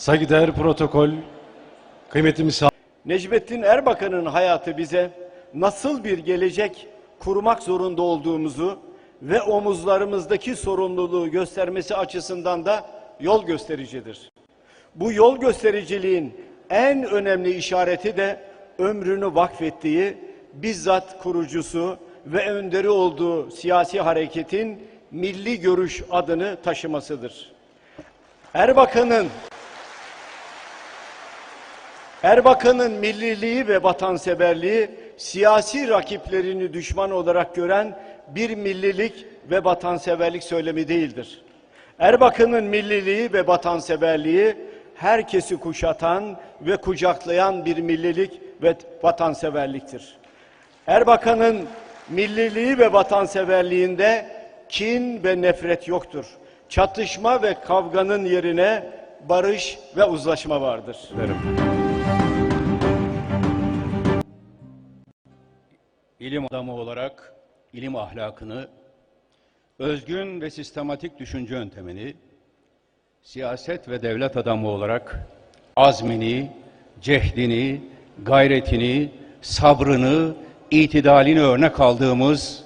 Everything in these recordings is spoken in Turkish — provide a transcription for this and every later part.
Saygıdeğer protokol, kıymetli misafir, Necmettin Erbakan'ın hayatı bize nasıl bir gelecek kurmak zorunda olduğumuzu ve omuzlarımızdaki sorumluluğu göstermesi açısından da yol göstericidir. Bu yol göstericiliğin en önemli işareti de ömrünü vakfettiği, bizzat kurucusu ve önderi olduğu siyasi hareketin milli görüş adını taşımasıdır. Erbakan'ın Erbakan'ın milliliği ve vatanseverliği siyasi rakiplerini düşman olarak gören bir millilik ve vatanseverlik söylemi değildir. Erbakan'ın milliliği ve vatanseverliği herkesi kuşatan ve kucaklayan bir millilik ve vatanseverliktir. Erbakan'ın milliliği ve vatanseverliğinde kin ve nefret yoktur. Çatışma ve kavganın yerine barış ve uzlaşma vardır. derim. İlim adamı olarak ilim ahlakını, özgün ve sistematik düşünce yöntemini, siyaset ve devlet adamı olarak azmini, cehdini, gayretini, sabrını, itidalini örnek aldığımız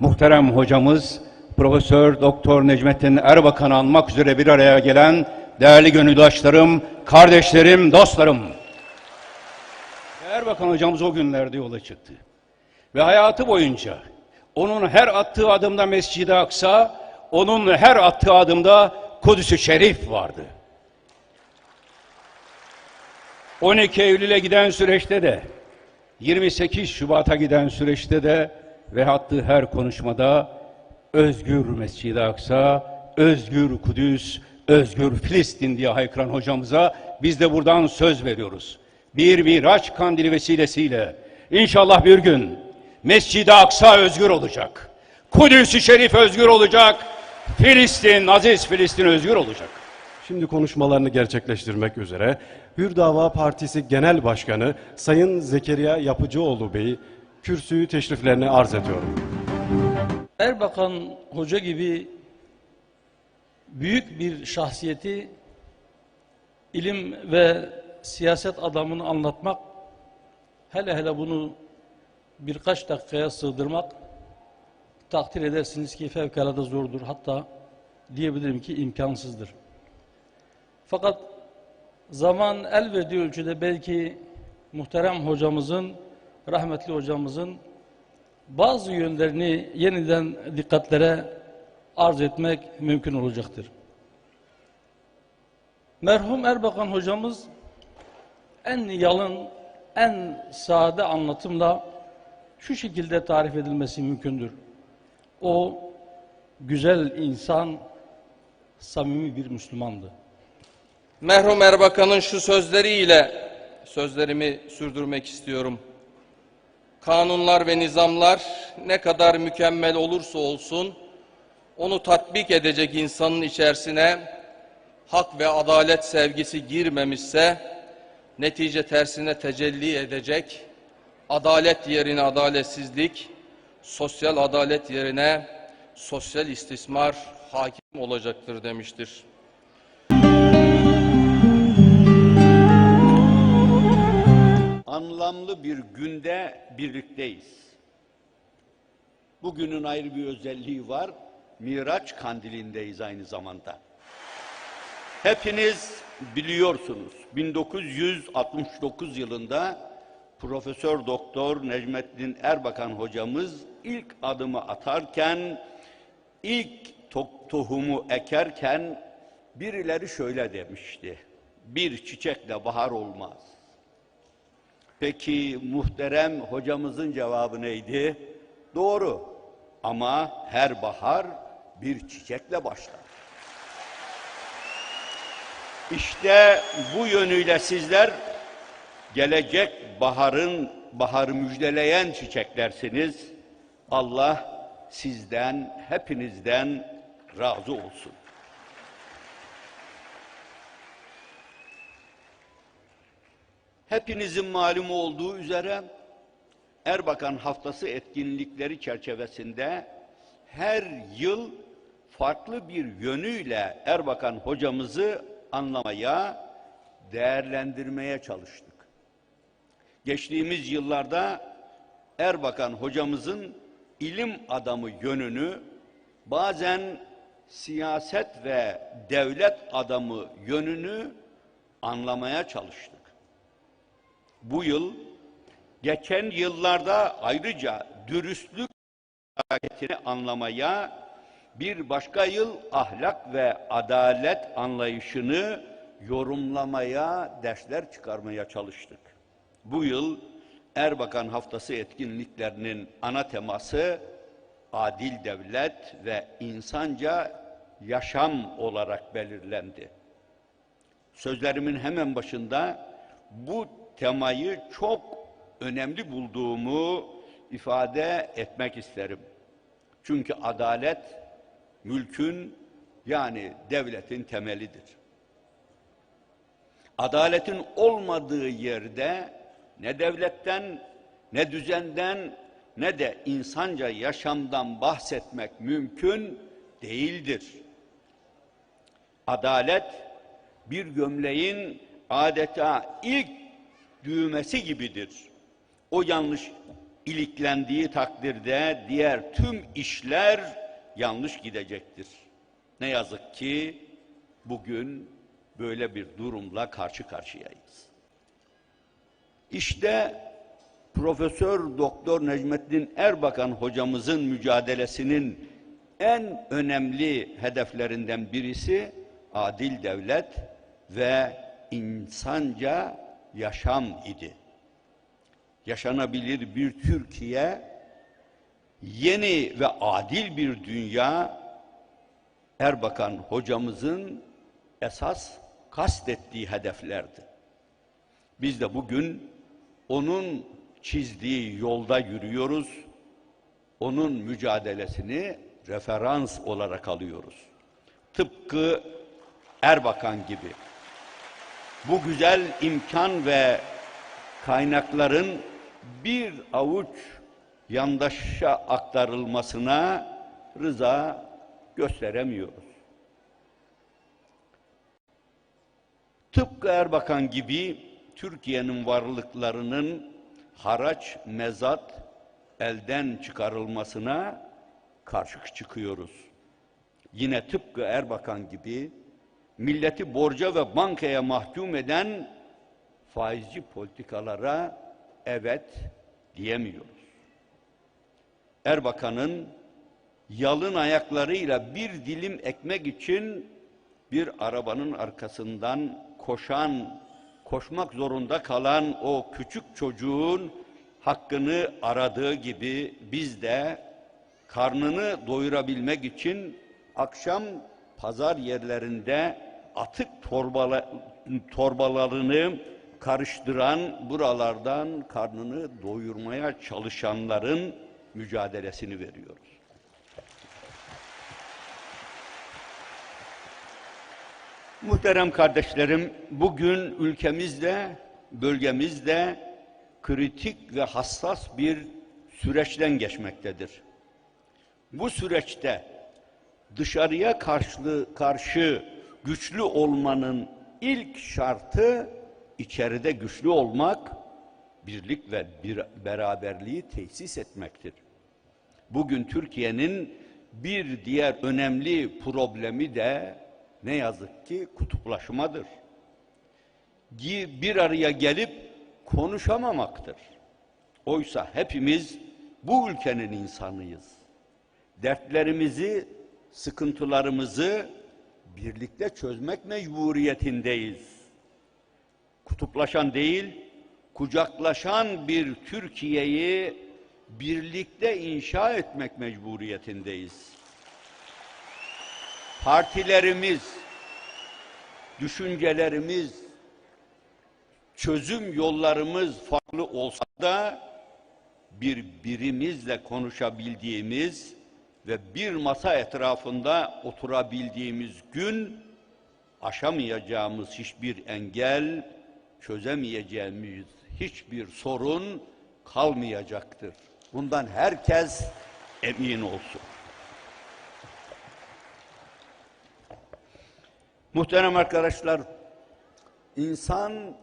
muhterem hocamız Profesör Doktor Necmettin Erbakan'ı anmak üzere bir araya gelen değerli gönüldaşlarım, kardeşlerim, dostlarım. Erbakan hocamız o günlerde yola çıktı. Ve hayatı boyunca onun her attığı adımda Mescid-i Aksa, onun her attığı adımda Kudüs-ü Şerif vardı. 12 Eylül'e giden süreçte de, 28 Şubat'a giden süreçte de ve attığı her konuşmada özgür Mescid-i Aksa, özgür Kudüs, özgür Filistin diye haykıran hocamıza biz de buradan söz veriyoruz. Bir Miraç kandili vesilesiyle inşallah bir gün Mescid-i Aksa özgür olacak. Kudüs-ü Şerif özgür olacak. Filistin, aziz Filistin özgür olacak. Şimdi konuşmalarını gerçekleştirmek üzere Hür Dava Partisi Genel Başkanı Sayın Zekeriya Yapıcıoğlu Bey'i kürsüyü teşriflerine arz ediyorum. Erbakan Hoca gibi büyük bir şahsiyeti ilim ve siyaset adamını anlatmak hele hele bunu birkaç dakikaya sığdırmak takdir edersiniz ki fevkalade zordur. Hatta diyebilirim ki imkansızdır. Fakat zaman el verdiği ölçüde belki muhterem hocamızın, rahmetli hocamızın bazı yönlerini yeniden dikkatlere arz etmek mümkün olacaktır. Merhum Erbakan hocamız en yalın, en sade anlatımla şu şekilde tarif edilmesi mümkündür. O güzel insan, samimi bir Müslümandı. Merhum Erbakan'ın şu sözleriyle sözlerimi sürdürmek istiyorum. Kanunlar ve nizamlar ne kadar mükemmel olursa olsun onu tatbik edecek insanın içerisine hak ve adalet sevgisi girmemişse netice tersine tecelli edecek adalet yerine adaletsizlik, sosyal adalet yerine sosyal istismar hakim olacaktır demiştir. anlamlı bir günde birlikteyiz. Bugünün ayrı bir özelliği var. Miraç kandilindeyiz aynı zamanda. Hepiniz biliyorsunuz 1969 yılında Profesör Doktor Necmettin Erbakan hocamız ilk adımı atarken ilk to- tohumu ekerken birileri şöyle demişti. Bir çiçekle bahar olmaz. Peki muhterem hocamızın cevabı neydi? Doğru. Ama her bahar bir çiçekle başlar. İşte bu yönüyle sizler gelecek baharın baharı müjdeleyen çiçeklersiniz. Allah sizden, hepinizden razı olsun. Hepinizin malumu olduğu üzere Erbakan Haftası etkinlikleri çerçevesinde her yıl farklı bir yönüyle Erbakan hocamızı anlamaya, değerlendirmeye çalıştık. Geçtiğimiz yıllarda Erbakan hocamızın ilim adamı yönünü bazen siyaset ve devlet adamı yönünü anlamaya çalıştık. Bu yıl geçen yıllarda ayrıca dürüstlük hareketini anlamaya, bir başka yıl ahlak ve adalet anlayışını yorumlamaya, dersler çıkarmaya çalıştık. Bu yıl Erbakan Haftası etkinliklerinin ana teması adil devlet ve insanca yaşam olarak belirlendi. Sözlerimin hemen başında bu temayı çok önemli bulduğumu ifade etmek isterim. Çünkü adalet mülkün yani devletin temelidir. Adaletin olmadığı yerde ne devletten, ne düzenden, ne de insanca yaşamdan bahsetmek mümkün değildir. Adalet bir gömleğin adeta ilk düğmesi gibidir. O yanlış iliklendiği takdirde diğer tüm işler yanlış gidecektir. Ne yazık ki bugün böyle bir durumla karşı karşıyayız. İşte Profesör Doktor Necmettin Erbakan hocamızın mücadelesinin en önemli hedeflerinden birisi adil devlet ve insanca yaşam idi. Yaşanabilir bir Türkiye, yeni ve adil bir dünya Erbakan hocamızın esas kastettiği hedeflerdi. Biz de bugün onun çizdiği yolda yürüyoruz. Onun mücadelesini referans olarak alıyoruz. Tıpkı Erbakan gibi. Bu güzel imkan ve kaynakların bir avuç yandaşa aktarılmasına rıza gösteremiyoruz. Tıpkı Erbakan gibi Türkiye'nin varlıklarının haraç, mezat elden çıkarılmasına karşı çıkıyoruz. Yine tıpkı Erbakan gibi milleti borca ve bankaya mahkum eden faizci politikalara evet diyemiyoruz. Erbakan'ın yalın ayaklarıyla bir dilim ekmek için bir arabanın arkasından koşan, koşmak zorunda kalan o küçük çocuğun hakkını aradığı gibi biz de karnını doyurabilmek için akşam pazar yerlerinde atık torbala, torbalarını karıştıran buralardan karnını doyurmaya çalışanların mücadelesini veriyoruz. Muhterem kardeşlerim, bugün ülkemizde, bölgemizde kritik ve hassas bir süreçten geçmektedir. Bu süreçte dışarıya karşı, karşı güçlü olmanın ilk şartı içeride güçlü olmak, birlik ve bir beraberliği tesis etmektir. Bugün Türkiye'nin bir diğer önemli problemi de ne yazık ki kutuplaşmadır. Bir araya gelip konuşamamaktır. Oysa hepimiz bu ülkenin insanıyız. Dertlerimizi, sıkıntılarımızı birlikte çözmek mecburiyetindeyiz. Kutuplaşan değil, kucaklaşan bir Türkiye'yi birlikte inşa etmek mecburiyetindeyiz. Partilerimiz, düşüncelerimiz, çözüm yollarımız farklı olsa da birbirimizle konuşabildiğimiz ve bir masa etrafında oturabildiğimiz gün aşamayacağımız hiçbir engel, çözemeyeceğimiz hiçbir sorun kalmayacaktır. Bundan herkes emin olsun. Muhterem arkadaşlar, insan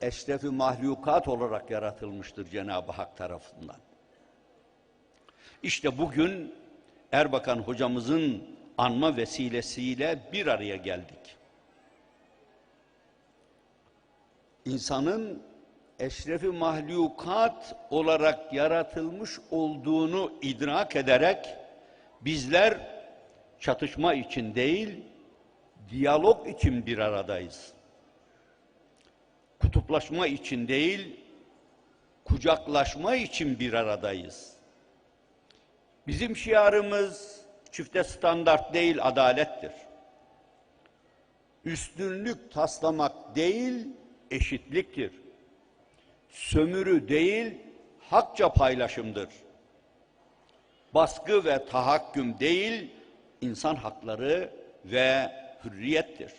eşrefi mahlukat olarak yaratılmıştır Cenab-ı Hak tarafından. İşte bugün Erbakan hocamızın anma vesilesiyle bir araya geldik. İnsanın eşrefi mahlukat olarak yaratılmış olduğunu idrak ederek bizler çatışma için değil, diyalog için bir aradayız. Kutuplaşma için değil, kucaklaşma için bir aradayız. Bizim şiarımız çifte standart değil, adalettir. Üstünlük taslamak değil, eşitliktir. Sömürü değil, hakça paylaşımdır. Baskı ve tahakküm değil, insan hakları ve hürriyettir.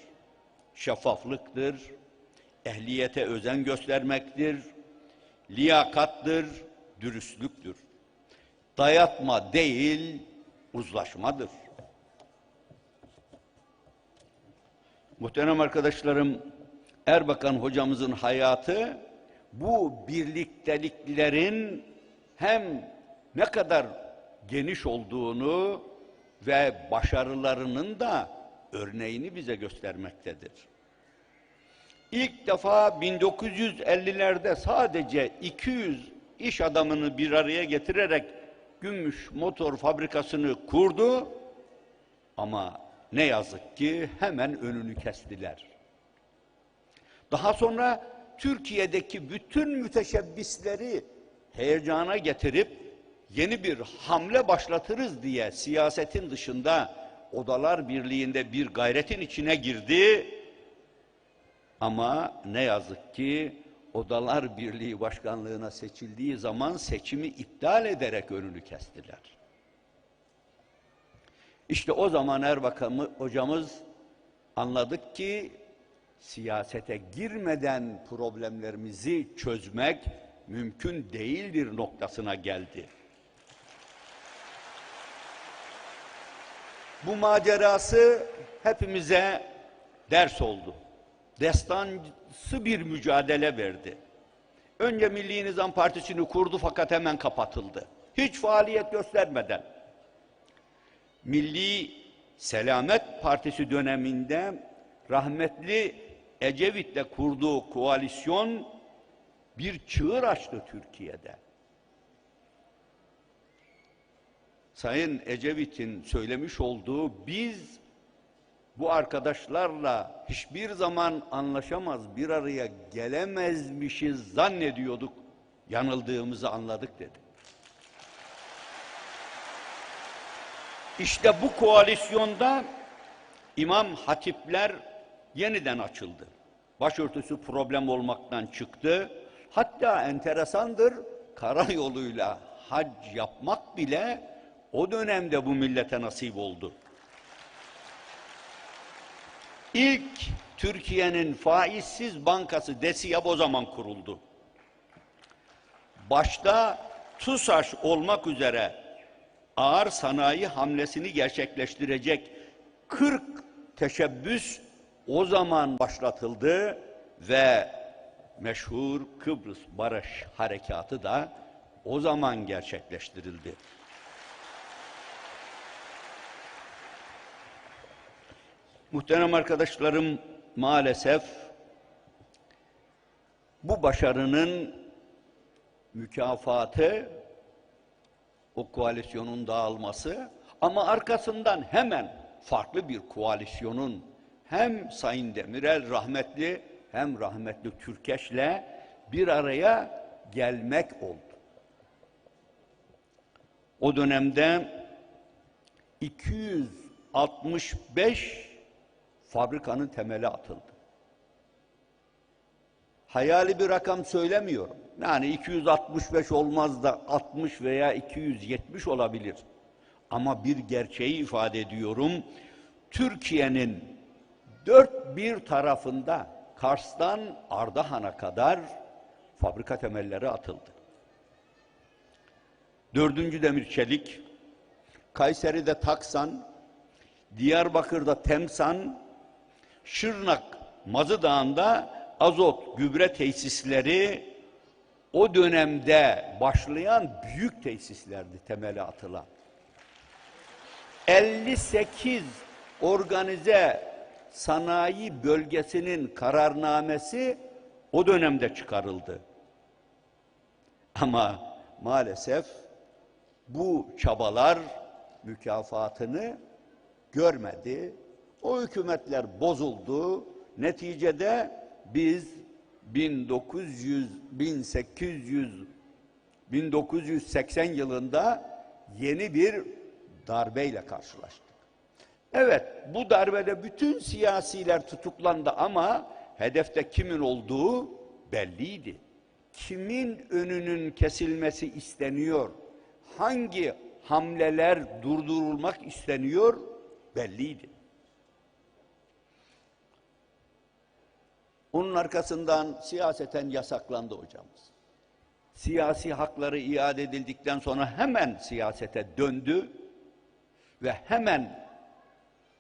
Şeffaflıktır, ehliyete özen göstermektir, liyakattır, dürüstlüktür. Dayatma değil, uzlaşmadır. Muhterem arkadaşlarım, Erbakan hocamızın hayatı bu birlikteliklerin hem ne kadar geniş olduğunu ve başarılarının da örneğini bize göstermektedir. İlk defa 1950'lerde sadece 200 iş adamını bir araya getirerek Gümüş Motor Fabrikası'nı kurdu ama ne yazık ki hemen önünü kestiler. Daha sonra Türkiye'deki bütün müteşebbisleri heyecana getirip yeni bir hamle başlatırız diye siyasetin dışında Odalar Birliği'nde bir gayretin içine girdi. Ama ne yazık ki Odalar Birliği Başkanlığına seçildiği zaman seçimi iptal ederek önünü kestiler. İşte o zaman Erbakan hocamız anladık ki siyasete girmeden problemlerimizi çözmek mümkün değildir noktasına geldi. Bu macerası hepimize ders oldu. Destansı bir mücadele verdi. Önce Milli Nizam Partisi'ni kurdu fakat hemen kapatıldı. Hiç faaliyet göstermeden. Milli Selamet Partisi döneminde rahmetli Ecevit'le kurduğu koalisyon bir çığır açtı Türkiye'de. Sayın Ecevit'in söylemiş olduğu biz bu arkadaşlarla hiçbir zaman anlaşamaz, bir araya gelemezmişiz zannediyorduk. Yanıldığımızı anladık dedi. İşte bu koalisyonda imam hatipler yeniden açıldı. Başörtüsü problem olmaktan çıktı. Hatta enteresandır, karayoluyla hac yapmak bile o dönemde bu millete nasip oldu. İlk Türkiye'nin faizsiz bankası DESİAB o zaman kuruldu. Başta TUSAŞ olmak üzere ağır sanayi hamlesini gerçekleştirecek 40 teşebbüs o zaman başlatıldı ve meşhur Kıbrıs Barış Harekatı da o zaman gerçekleştirildi. Muhterem arkadaşlarım maalesef bu başarının mükafatı o koalisyonun dağılması ama arkasından hemen farklı bir koalisyonun hem Sayın Demirel rahmetli hem rahmetli Türkeş'le bir araya gelmek oldu. O dönemde 265 fabrikanın temeli atıldı. Hayali bir rakam söylemiyorum. Yani 265 olmaz da 60 veya 270 olabilir. Ama bir gerçeği ifade ediyorum. Türkiye'nin dört bir tarafında Kars'tan Ardahan'a kadar fabrika temelleri atıldı. Dördüncü demir çelik, Kayseri'de Taksan, Diyarbakır'da Temsan, Şırnak Mazı Dağı'nda azot gübre tesisleri o dönemde başlayan büyük tesislerdi temeli atılan. 58 organize sanayi bölgesinin kararnamesi o dönemde çıkarıldı. Ama maalesef bu çabalar mükafatını görmedi. O hükümetler bozuldu. Neticede biz 1900 1800 1980 yılında yeni bir darbeyle karşılaştık. Evet, bu darbede bütün siyasiler tutuklandı ama hedefte kimin olduğu belliydi. Kimin önünün kesilmesi isteniyor? Hangi hamleler durdurulmak isteniyor? Belliydi. Onun arkasından siyaseten yasaklandı hocamız. Siyasi hakları iade edildikten sonra hemen siyasete döndü ve hemen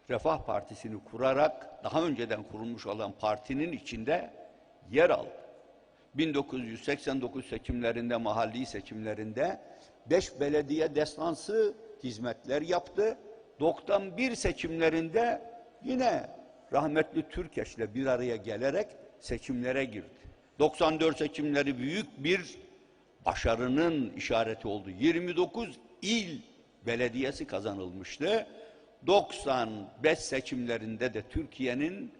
Refah Partisi'ni kurarak daha önceden kurulmuş olan partinin içinde yer aldı. 1989 seçimlerinde, mahalli seçimlerinde 5 belediye destansı hizmetler yaptı. 91 seçimlerinde yine rahmetli Türkeş'le bir araya gelerek seçimlere girdi. 94 seçimleri büyük bir başarının işareti oldu. 29 il belediyesi kazanılmıştı. 95 seçimlerinde de Türkiye'nin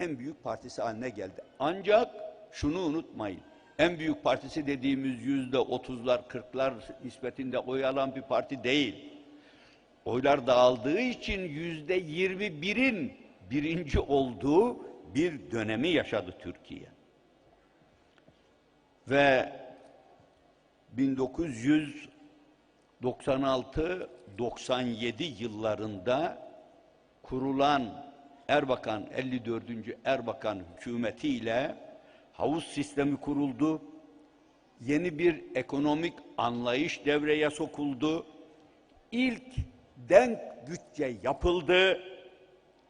en büyük partisi haline geldi. Ancak şunu unutmayın. En büyük partisi dediğimiz yüzde otuzlar, kırklar nispetinde oy alan bir parti değil. Oylar dağıldığı için yüzde yirmi birin birinci olduğu bir dönemi yaşadı Türkiye. Ve 1996-97 yıllarında kurulan Erbakan 54. Erbakan hükümeti ile havuz sistemi kuruldu. Yeni bir ekonomik anlayış devreye sokuldu. İlk denk bütçe yapıldı.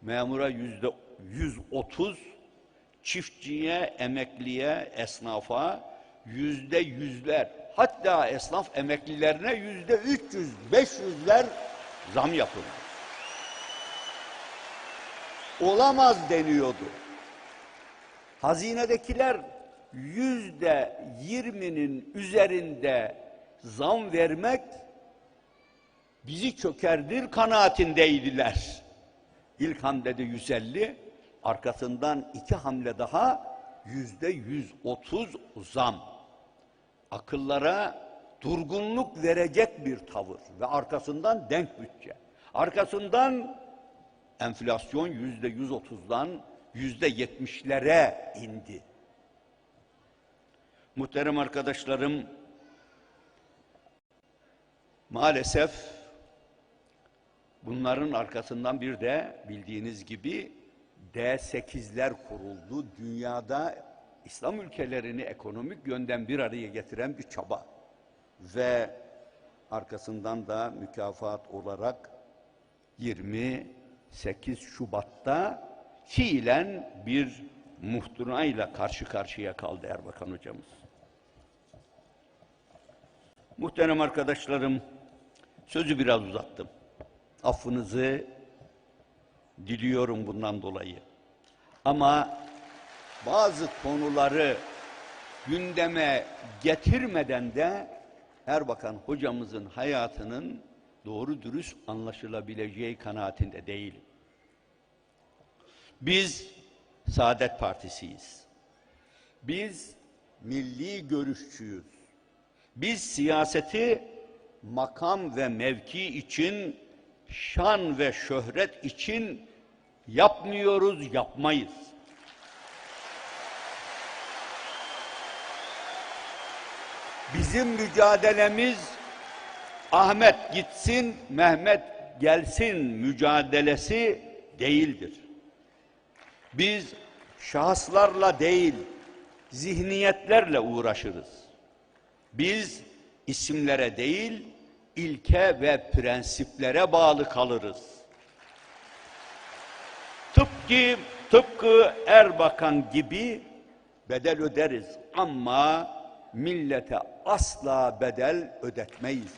Memura yüzde 130, çiftçiye, emekliye, esnafa yüzde yüzler, hatta esnaf emeklilerine yüzde 300, 500'ler zam yapıldı. Olamaz deniyordu. Hazinedekiler yüzde yirminin üzerinde zam vermek bizi çökerdir kanaatindeydiler. İlk hamlede 150, arkasından iki hamle daha yüzde 130 zam. Akıllara durgunluk verecek bir tavır ve arkasından denk bütçe. Arkasından enflasyon yüzde 130'dan yüzde 70'lere indi. Muhterem arkadaşlarım, maalesef bunların arkasından bir de bildiğiniz gibi D8'ler kuruldu. Dünyada İslam ülkelerini ekonomik yönden bir araya getiren bir çaba. Ve arkasından da mükafat olarak 28 Şubat'ta fiilen bir muhtırayla karşı karşıya kaldı Erbakan hocamız. Muhterem arkadaşlarım, sözü biraz uzattım. Affınızı diliyorum bundan dolayı. Ama bazı konuları gündeme getirmeden de Erbakan hocamızın hayatının doğru dürüst anlaşılabileceği kanaatinde değilim. Biz Saadet Partisiyiz. Biz milli görüşçüyüz. Biz siyaseti makam ve mevki için, şan ve şöhret için yapmıyoruz, yapmayız. Bizim mücadelemiz Ahmet gitsin, Mehmet gelsin mücadelesi değildir. Biz şahıslarla değil, zihniyetlerle uğraşırız. Biz isimlere değil, ilke ve prensiplere bağlı kalırız. Tıpkı Tıpkı Erbakan gibi bedel öderiz ama millete asla bedel ödetmeyiz.